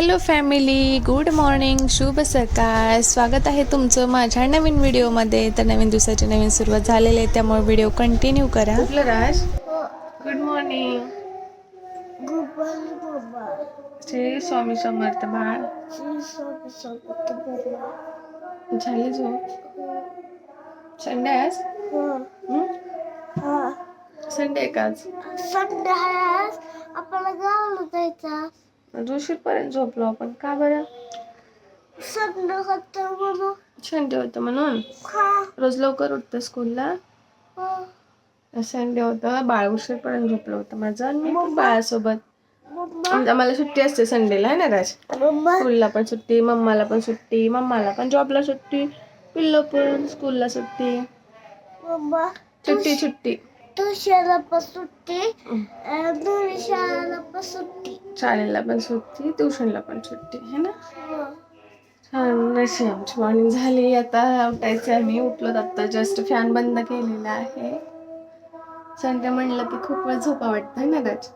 Hello family good morning शुभ सकाळ. स्वागत आहे तुमचं माझ्या नवीन व्हिडिओमध्ये. तर नवीन दिवसाची नवीन सुरुवात झालेली आहे त्यामुळे व्हिडिओ कंटिन्यू करा. राज? गुड मॉर्निंग श्री स्वामी समर्थ बाळ. झाली झोप? संडे आज? हो. हा? संडे का आज? आज. आपल्याला गावाला जायचं आज उशीरपर्यंत झोपलो आपण. का बरं? संडे होतं म्हणून संडे होतं म्हणून? रोज लवकर उठतं स्कूलला? हो. संडे होतं. बाळ उशीरपर्यंत झोपलं होतं माझं आणि मी पण बाळासोबत. आम्हाला सुट्टी असते संडेला आहे ना राज? मम्मा. स्कूलला पण सुट्टी मम्माला पण सुट्टी मम्माला पण जॉबला सुट्टी पिल्लो पण स्कूलला सुट्टी. सुट्टी सुट्टी तू शाळा पण सुट्टी दोन्ही शाळेला पण सुट्टी. शाळेला पण सुट्टी ट्युशनला पण सुट्टी है ना? हो. छान अशी आमची मॉर्निंग झाली आता उठायचं आम्ही उठलो आता जस्ट फॅन बंद केलेला आहे. संडे म्हणलं की खूप वेळ झोपा वाटतं है ना राज.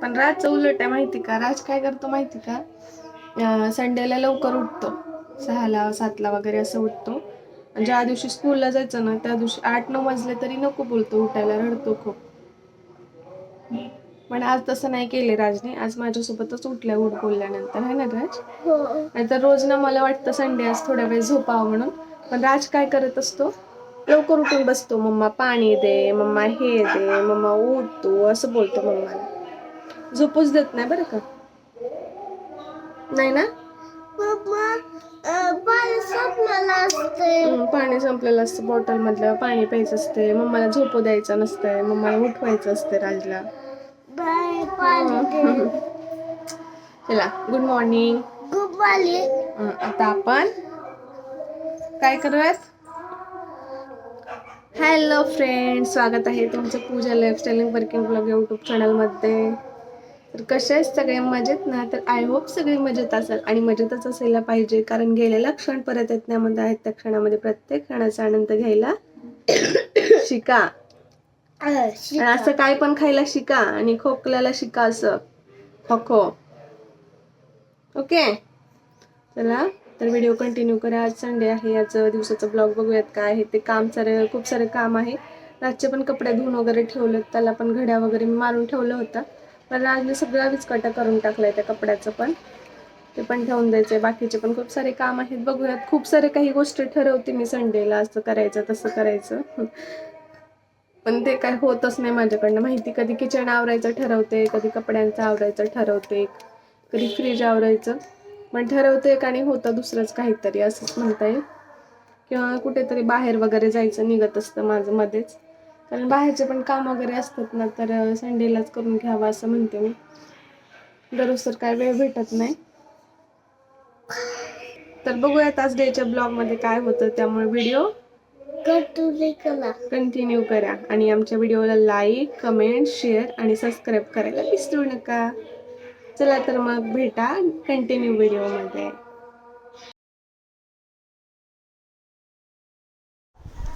पण राजचं उलट आहे माहिती का? राज काय करतो माहिती का? संडेला लवकर उठतो. सहाला सातला वगैरे असं उठतो. आणि ज्या दिवशी स्कूलला जायचं ना त्या दिवशी आठ नऊ वाजले तरी नको बोलतो उठायला रडतो खूप. पण आज तसं नाही केले राजने. आज माझ्यासोबतच उठल्या उठ बोलल्यानंतर. आहे ना राज? हो. नाहीतर रोज ना मला वाटतं संडे आज थोड्या वेळ झोपावं म्हणून. पण राज काय करत असतो? लवकर उठून बसतो. मम्मा पाणी दे मम्मा हे दे मम्मा उठ तू असं बोलतो मम्माला. झोपूच देत नाही बरं का? नाही ना? पाणी संपलेलं असते हम्म, पाणी संपलेलं असतं बॉटल मधलं पाणी प्यायचं असते मम्माला झोपू द्यायचं नसतंय. मम्माला उठवायचं असते राजला. चला गुड मॉर्निंग गोपाली आता आपण काय करूयात? हॅलो फ्रेंड स्वागत आहे तुमचं Pooja lifestyle working blog YouTube चॅनलमध्ये तर कसे आहेत सगळे मजेत ना? तर आय होप सगळे मजेत असेल आणि मजेतच असायला पाहिजे. कारण गेलेला क्षण परत येत नाही आहेत. त्या क्षणामध्ये प्रत्येक क्षणाचा आनंद घ्यायला शिका. असं काय पण खायला शिका आणि खोकल्याला शिका असं. खोखो ओके चला तर व्हिडिओ कंटिन्यू करा. आज संडे आहे. आज दिवसाचं ब्लॉग बघूयात काय आहे. ते काम सारं खूप सारं काम आहे. रातचे पण कपडे धुवून वगैरे ठेवलेत. त्याला पण घड्या वगैरे मी मारून ठेवलं होतं. मला राजने सगळा विचकटा करून टाकलाय त्या कपड्याचं पण. ते पण ठेवून द्यायचंय. बाकीचे पण खूप सारे काम आहेत. बघूयात. खूप सारे काही गोष्टी ठरवते मी संडेला असं करायचं तसं करायचं. पण ते काय होतच नाही माझ्याकडनं. माहिती कधी किचन आवरायचं ठरवते कधी कपड्यांचं आवरायचं ठरवते कधी फ्रीज आवरायचं. पण ठरवते एक आणि होतं दुसरंच काहीतरी असंच म्हणता येईल. किंवा कुठेतरी बाहेर वगैरे जायचं निघत असतं माझं मध्येच. कारण बाहेरचे पण काम वगैरे असतात ना तर संडेलाच करून घ्यावं असं म्हणते मी. दररोज तर काय वेळ भेटत नाही. तर बघूयात आज डेच्या ब्लॉगमध्ये काय होतं त्यामुळे व्हिडिओ कंटिन्यू करा. आणि आमच्या व्हिडिओला लाईक कमेंट शेअर आणि सबस्क्राईब करायला विसरू नका. चला तर मग भेटा कंटिन्यू व्हिडिओमध्ये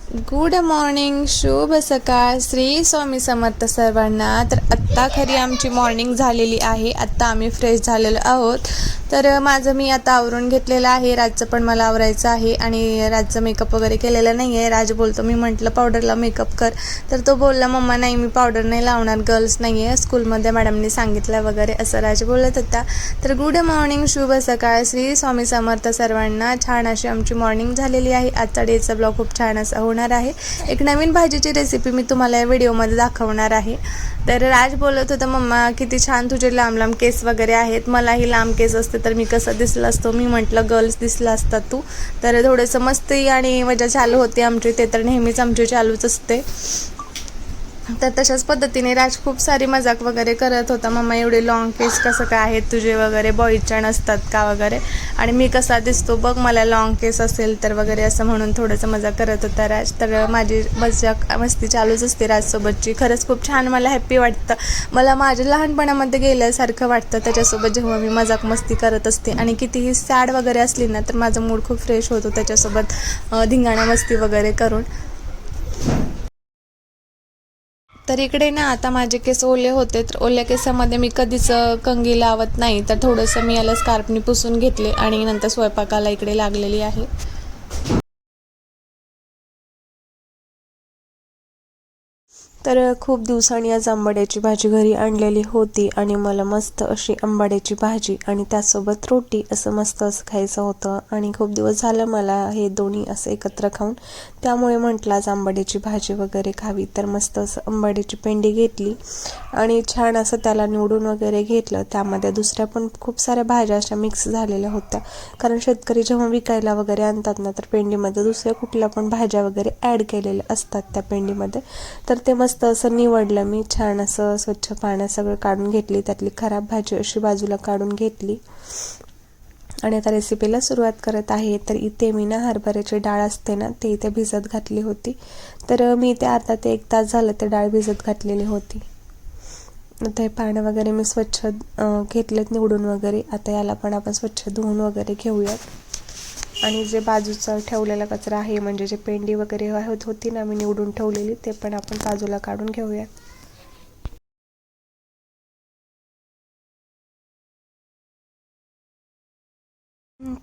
गुड मॉर्निंग शुभ सकाळ. श्री स्वामी समर्थ सर्वांना. तर आत्ता खरी आमची मॉर्निंग झालेली आहे. आत्ता आम्ही फ्रेश झालेलो आहोत. तर माझं मी आता आवरून घेतलेलं आहे. राजचं पण मला आवरायचं आहे. आणि राजचं मेकअप वगैरे केलेलं नाही आहे राज बोलतो मी म्हटलं पावडरला मेकअप कर. तर तो बोलला मम्मा नाही मी पावडर नाही लावणार. गर्ल्स नाही आहे स्कूलमध्ये मॅडमनी सांगितलं वगैरे. असं राज बोलत होता. तर गुड मॉर्निंग शुभ सकाळ. श्री स्वामी समर्थ सर्वांना. छान अशी आमची मॉर्निंग झालेली आहे. आजचा डेचा ब्लॉग खूप छान असा होणार आहे. एक नवीन भाजीची रेसिपी मी तुम्हाला या व्हिडिओमध्ये दाखवणार आहे. तर राज बोलत होता मम्मा किती छान तुझे लांब लांब केस वगैरे आहेत. मलाही लांब केस असते तर मी कसं दिसलं असतो? मी म्हटलं गर्ल्स दिसला असता तू. तर थोडंसं मस्ती आणि मजा चालू होती आमची. ते तर नेहमीच आमची चालूच असते. तर तशाच पद्धतीने राज खूप सारी मजाक वगैरे करत होता. मम्मा एवढे लॉंग केस कसं काय आहेत तुझे वगैरे? बॉईजच्या नसतात का वगैरे? आणि मी कसा दिसतो बघ मला लॉंग केस असेल तर वगैरे असं म्हणून थोडंसं मजाक करत होता राज. तर माझी मजाक मस्ती चालूच असते राजसोबतची. खरंच खूप छान मला हॅप्पी वाटतं. मला माझ्या लहानपणामध्ये गेल्यासारखं वाटतं त्याच्यासोबत जेव्हा मी मजाक मस्ती करत असते. आणि कितीही सॅड वगैरे असली ना तर माझा मूड खूप फ्रेश होतो त्याच्यासोबत धिंगाणा मस्ती वगैरे करून. तर इकडे ना आता माझे केस ओले होते तर ओल्या केसामध्ये मी कधीच कंगी लावत नाही. तर थोडंसं मी याला स्कार्पनी पुसून घेतले आणि नंतर स्वयंपाकाला इकडे लागलेली आहे. तर खूप दिवसांनी आज आंबाड्याची भाजी घरी आणलेली होती आणि मला मस्त अशी आंबाड्याची भाजी आणि त्यासोबत रोटी असं मस्त असं खायचं होतं. आणि खूप दिवस झालं मला हे दोन्ही असं एकत्र खाऊन. त्यामुळे म्हटलं आज आंबाड्याची भाजी वगैरे खावी. तर मस्त असं आंबाड्याची पेंडी घेतली आणि छान असं त्याला निवडून वगैरे घेतलं. त्यामध्ये दुसऱ्या पण खूप साऱ्या भाज्या अशा मिक्स झालेल्या होत्या. कारण शेतकरी जेव्हा विकायला वगैरे आणतात ना तर पेंडीमध्ये दुसऱ्या कुठल्या पण भाज्या वगैरे ॲड केलेल्या असतात त्या पेंडीमध्ये. तर ते मस्त असं निवडलं मी. छान असं स्वच्छ पाण्यात सगळं काढून घेतली. त्यातली खराब भाजी अशी बाजूला काढून घेतली. आणि आता रेसिपीला सुरुवात करत आहे. तर इथे मी ना हरभऱ्याची डाळ असते ना ते इथे भिजत घातली होती. तर मी इथे अर्धा ते एक तास झालं ते डाळ भिजत घातलेली होती. आता हे पानं वगैरे मी स्वच्छ घेतलेत निवडून वगैरे. आता याला पण आपण स्वच्छ धुवून वगैरे घेऊयात. आणि जे बाजूचा ठेवलेला कचरा आहे म्हणजे जे पेंडी वगैरे होत होती ना मी निवडून ठेवलेली ते पण आपण बाजूला काढून घेऊया.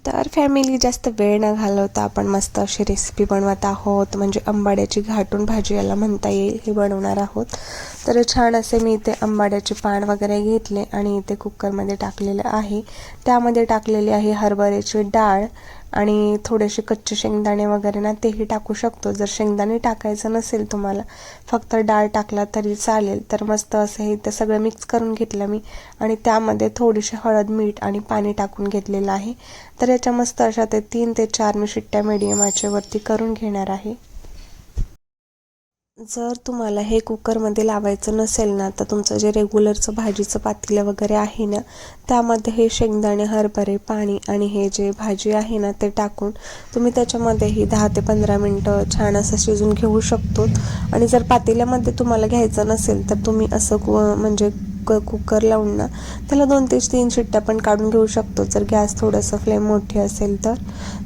तर फॅमिली जास्त वेळ न घालवता आपण मस्त अशी रेसिपी बनवत आहोत. म्हणजे आंबाड्याची घाटून भाजी याला म्हणता येईल हे बनवणार आहोत. तर छान असे मी इथे आंबाड्याचे पान वगैरे घेतले आणि इथे कुकरमध्ये टाकलेलं आहे. त्यामध्ये टाकलेली आहे हरभऱ्याची डाळ आणि थोडेसे कच्चे शेंगदाणे वगैरे ना तेही टाकू शकतो. जर शेंगदाणे टाकायचं नसेल तुम्हाला फक्त डाळ टाकला तरी चालेल. तर मस्त असं हे ते सगळं मिक्स करून घेतलं मी आणि त्यामध्ये थोडीशी हळद मीठ आणि पाणी टाकून घेतलेलं आहे. तर याच्या मस्त अशा ते तीन ते चार मी शिट्ट्या मिडियम आचेवरती करून घेणार आहे. जर तुम्हाला हे कुकरमध्ये लावायचं नसेल ना तर तुमचं जे रेग्युलरचं भाजीचं पातेलं वगैरे आहे ना त्यामध्ये हे शेंगदाणे हरभरे पाणी आणि हे जे भाजी आहे ना ते टाकून तुम्ही त्याच्यामध्येही दहा ते पंधरा मिनटं छान असं शिजून घेऊ शकतो. आणि जर पातेल्यामध्ये तुम्हाला घ्यायचं नसेल तर तुम्ही असं कु म्हणजे कुकर कुकर लावून ना त्याला दोन ते तीन शिट्ट्या पण काढून घेऊ शकतो. जर गॅस थोडंसं फ्लेम मोठी असेल तर.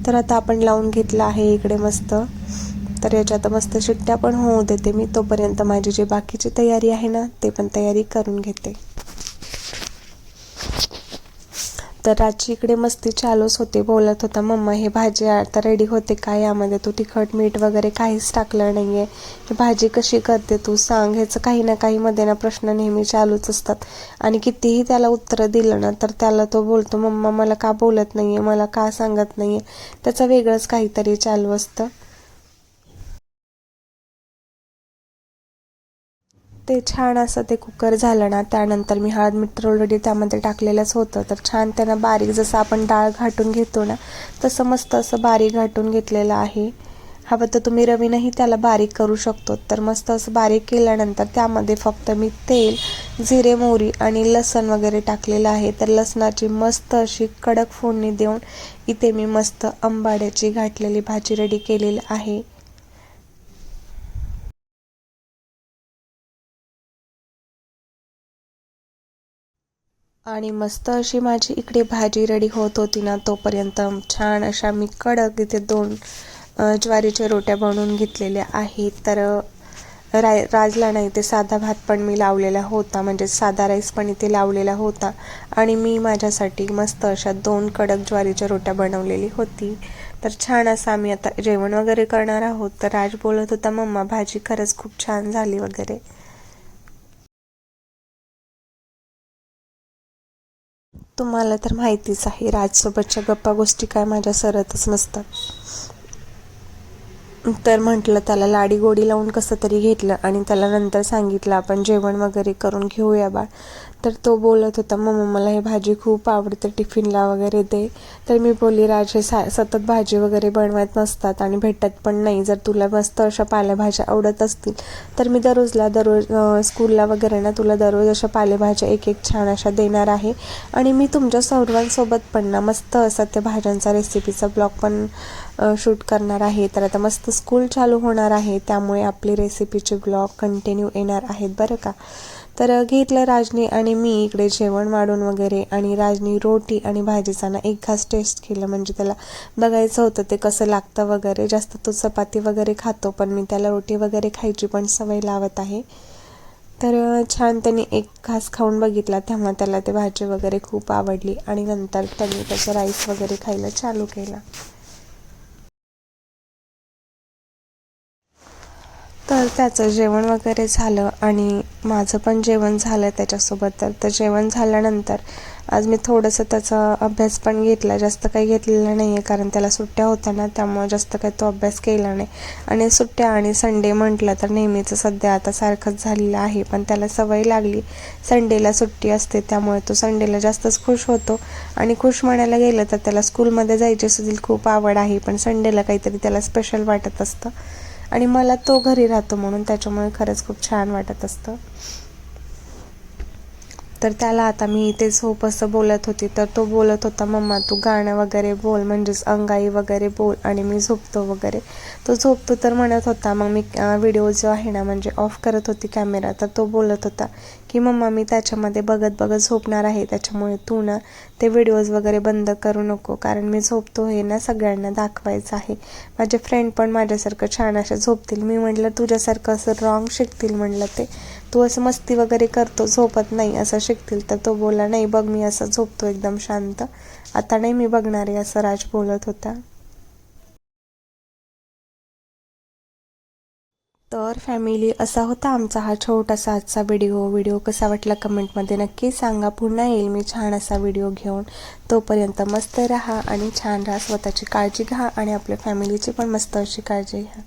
तर आता आपण लावून घेतलं आहे इकडे मस्त. तर याच्यात मस्त शिट्ट्या पण होऊ देते मी. तोपर्यंत माझी जी बाकीची तयारी आहे ना ते पण तयारी करून घेते. तर राजची इकडे मस्ती चालूच होती बोलत होता मम्मा हे भाजी आता रेडी होते का यामध्ये? तू तिखट मीठ वगैरे काहीच टाकलं नाही आहे ही भाजी कशी करते तू सांग? ह्याचं काही ना काही मध्ये ना प्रश्न नेहमी चालूच असतात. आणि कितीही त्याला उत्तरं दिलं ना तर त्याला तो बोलतो मम्मा मला का बोलत नाही आहे मला का सांगत नाही आहे त्याचं वेगळंच काहीतरी चालू असतं. ते छान असं ते कुकर झालं ना त्यानंतर मी हळद मीठ ऑलरेडी त्यामध्ये टाकलेलंच होतं. तर छान त्यानं बारीक जसं आपण डाळ घाटून घेतो ना तसं मस्त असं बारीक घाटून घेतलेलं आहे. हवं तर तुम्ही रवीनंही त्याला बारीक करू शकतो. तर मस्त असं बारीक केल्यानंतर त्यामध्ये फक्त मी तेल जिरे मोहरी आणि लसण वगैरे टाकलेलं आहे. तर लसणाची मस्त अशी कडक फोडणी देऊन इथे मी मस्त आंबाड्याची घाटलेली भाजी रेडी केलेली आहे. आणि मस्त अशी माझी इकडे भाजी रेडी होत होती ना तोपर्यंत छान अशा मी कडक इथे दोन ज्वारीच्या रोट्या बनवून घेतलेल्या आहेत. तर राय राजला नाही ते साधा भात पण मी लावलेला होता म्हणजे साधा राईस पण इथे लावलेला होता. आणि मी माझ्यासाठी मस्त अशा दोन कडक ज्वारीच्या रोट्या बनवलेली होती. तर छान असं आम्ही आता जेवण वगैरे करणार आहोत. तर राज बोलत होता मम्मा भाजी खरंच खूप छान झाली वगैरे. तुम्हाला तर माहितीच आहे राजसोबतच्या गप्पा गोष्टी काय माझ्या सरतच नसतात. तर म्हटलं त्याला लाडी गोडी लावून कसं तरी घेतलं आणि त्याला नंतर सांगितलं आपण जेवण वगैरे करून घेऊया बाळ. तर तो बोलत होता मम्मा मला हे भाजी खूप आवडते टिफिनला वगैरे दे. तर मी बोलली राज हे सा सतत भाजी वगैरे बनवत नसतात आणि भेटत पण नाही. जर तुला मस्त अशा पालेभाज्या आवडत असतील तर मी दररोजला दररोज स्कूलला वगैरे ना तुला दररोज अशा पालेभाज्या एक एक छान अशा देणार आहे. आणि मी तुमच्या सर्वांसोबत पण ना मस्त असा त्या भाज्यांचा रेसिपीचा ब्लॉग पण शूट करणार आहे. तर आता मस्त स्कूल चालू होणार आहे. त्यामुळे आपली रेसिपीचे ब्लॉग कंटिन्यू येणार आहेत बरं का? तर घेतलं राजनी आणि मी इकडे जेवण वाढून वगैरे आणि राजनी रोटी आणि भाजीचा ना एक घास टेस्ट केलं. म्हणजे त्याला बघायचं होतं ते कसं लागतं वगैरे. जास्त तो चपाती वगैरे खातो पण मी त्याला रोटी वगैरे खायची पण सवय लावत आहे. तर छान त्याने एक घास खाऊन बघितला. तेव्हा त्याला ते भाजी वगैरे खूप आवडली आणि नंतर त्यांनी त्याचं राईस वगैरे खायला चालू केलं. तर त्याचं जेवण वगैरे झालं आणि माझं पण जेवण झालं त्याच्यासोबत. तर तर जेवण झाल्यानंतर आज मी थोडंसं त्याचा अभ्यास पण घेतला. जास्त काही घेतलेला नाही आहे कारण त्याला सुट्ट्या होत्या ना त्यामुळे जास्त काही तो अभ्यास केला नाही. आणि सुट्ट्या आणि संडे म्हटलं तर नेहमीचं सध्या आता सारखंच झालेलं आहे. पण त्याला सवय लागली संडेला सुट्टी असते त्यामुळे तो संडेला जास्तच खुश होतो. आणि खुश म्हणायला गेलं तर त्याला स्कूलमध्ये जायची सुद्धा खूप आवड आहे. पण संडेला काहीतरी त्याला स्पेशल वाटत असतं. आणि मला तो घरी राहतो म्हणून त्याच्यामुळे खरंच खूप छान वाटत असतं. तर त्याला आता मी इथे झोप असं बोलत होती. तर तो बोलत होता मम्मा तू गाणं वगैरे बोल म्हणजेच अंगाई वगैरे बोल आणि मी झोपतो वगैरे. तो झोपतो तर म्हणत होता मग मी व्हिडिओ जो आहे ना म्हणजे ऑफ करत होती कॅमेरा तर तो बोलत होता की मम्मा मी त्याच्यामध्ये बघत बघत झोपणार आहे. त्याच्यामुळे तू ना ते व्हिडिओज वगैरे बंद करू नको. कारण मी झोपतो हे ना सगळ्यांना दाखवायचं आहे. माझे फ्रेंड पण माझ्यासारखं छान अशा झोपतील. मी म्हटलं तुझ्यासारखं असं रॉंग शिकतील म्हटलं ते. तू असं मस्ती वगैरे करतो झोपत नाही असं शिकतील. तर तो बोला नाही बघ मी असं झोपतो एकदम शांत. आता नाही मी बघणार आहे असं राज बोलत होता. तर फॅमिली असा होता आमचा हा छोटासा आजचा व्हिडिओ व्हिडिओ कसा वाटला कमेंटमध्ये नक्की सांगा. पुन्हा येईल मी छान असा व्हिडिओ घेऊन. तोपर्यंत मस्त राहा आणि छान राहा. स्वतःची काळजी घ्या आणि आपल्या फॅमिलीची पण मस्त अशी काळजी घ्या.